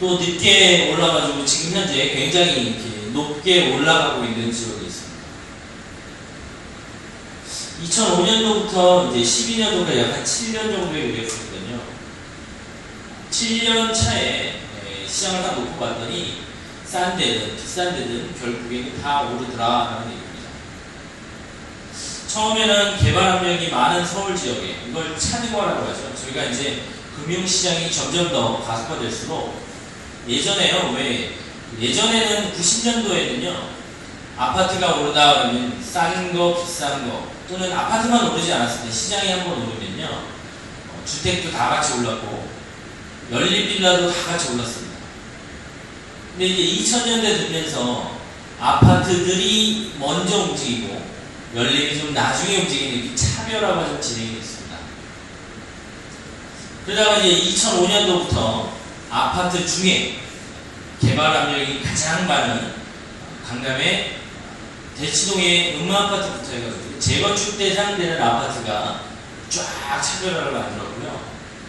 또 늦게 올라가지고 지금 현재 굉장히 이렇게 높게 올라가고 있는 지역이 있습니다. 2005년도부터 이제 12년도가 약 한 7년 정도의 그래프거든요. 7년 차에 에, 시장을 딱 놓고 봤더니 싼 데든 비싼 데든 결국에는 다 오르더라라는 얘기입니다. 처음에는 개발 압력이 많은 서울 지역에 이걸 차등화라고 하죠. 저희가 이제 금융시장이 점점 더 가속화될수록 예전에요. 왜 예전에는 90년도에는요. 아파트가 오르다 그러면 싼 거, 비싼 거 또는 아파트만 오르지 않았을 때 시장이 한 번 오르면요. 어, 주택도 다 같이 올랐고 연립 빌라도 다 같이 올랐습니다. 근데 이제 2000년대 들면서 아파트들이 먼저 움직이고 연립이 좀 나중에 움직이는 이렇게 차별화가 좀 진행이 됐습니다. 그러다가 이제 2005년도부터 아파트 중에 개발 압력이 가장 많은 강남의 대치동의 음마아파트부터 해가지고 재건축 대상되는 아파트가 쫙 차별화를 만들었고요.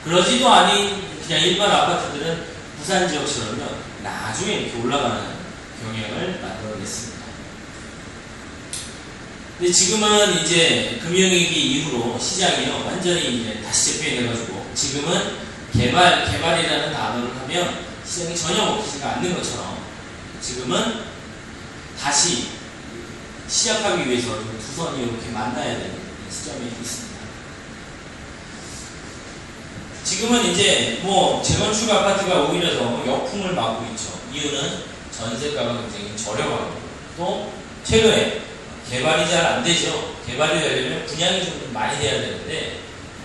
그러지도 아닌 그냥 일반 아파트들은 부산 지역처럼요. 나중에 이렇게 올라가는 경향을 만들어냈습니다. 근데 지금은 이제 금융위기 이후로 시장이요 완전히 이제 다시 재편해가지고 지금은 개발 개발이라는 단어를 하면 시장이 전혀 먹히지가 않는 것처럼 지금은 다시 시작하기 위해서 좀두 선이 이렇게 만나야 되는 시점이 있습니다. 지금은 이제 뭐 재건축 아파트가 오히려 더 역풍을 맞고 있죠. 이유는 전세가가 굉장히 저렴하고 또 최근에 개발이 잘 안 되죠. 개발이 되려면 분양이 좀 많이 돼야 되는데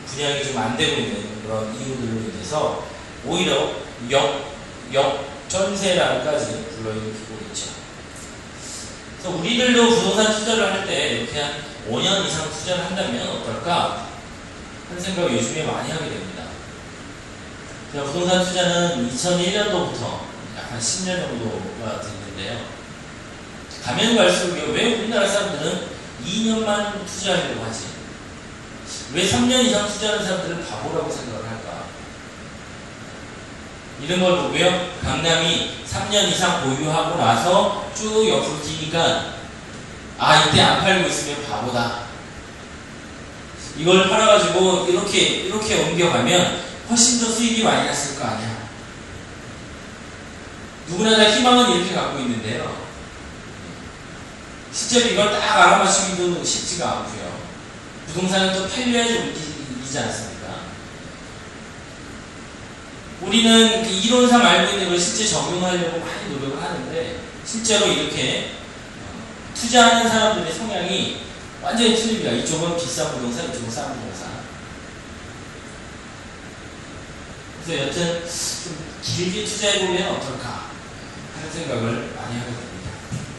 분양이 좀 안 되고 있는 그런 이유들로 인해서 오히려 역, 역 전세라는까지 불러일으키고 있죠. 그래서 우리들도 부동산 투자를 할 때 이렇게 한 5년 이상 투자를 한다면 어떨까 하는 생각을 요즘에 많이 하게 됩니다. 제가 부동산 투자는 2001년도부터 약한 10년 정도가 됐는데요. 가면 갈수록 왜 우리나라 사람들은 2년만 투자하려고 하지? 왜 3년 이상 투자하는 사람들은 바보라고 생각을 할까? 이런 걸 보고요. 강남이 3년 이상 보유하고 나서 쭉 옆으로 뛰니까 아 이때 안 팔고 있으면 바보다. 이걸 팔아가지고 이렇게 이렇게 옮겨가면 훨씬 더 수익이 많이 났을 거 아니야. 누구나 다 희망은 이렇게 갖고 있는데요. 실제로 이걸 딱 알아맞추기도 쉽지가 않고요. 부동산은 또 팔려야지 움직이지 않습니까? 우리는 그 이론상 알고 있는 걸 실제 적용하려고 많이 노력을 하는데 실제로 이렇게 어, 투자하는 사람들의 성향이 완전히 틀립니다. 이쪽은 비싼 부동산, 이쪽은 싼 부동산. 그래서 여튼 좀 길게 투자해보면 어떨까 하는 생각을 많이 하거든요.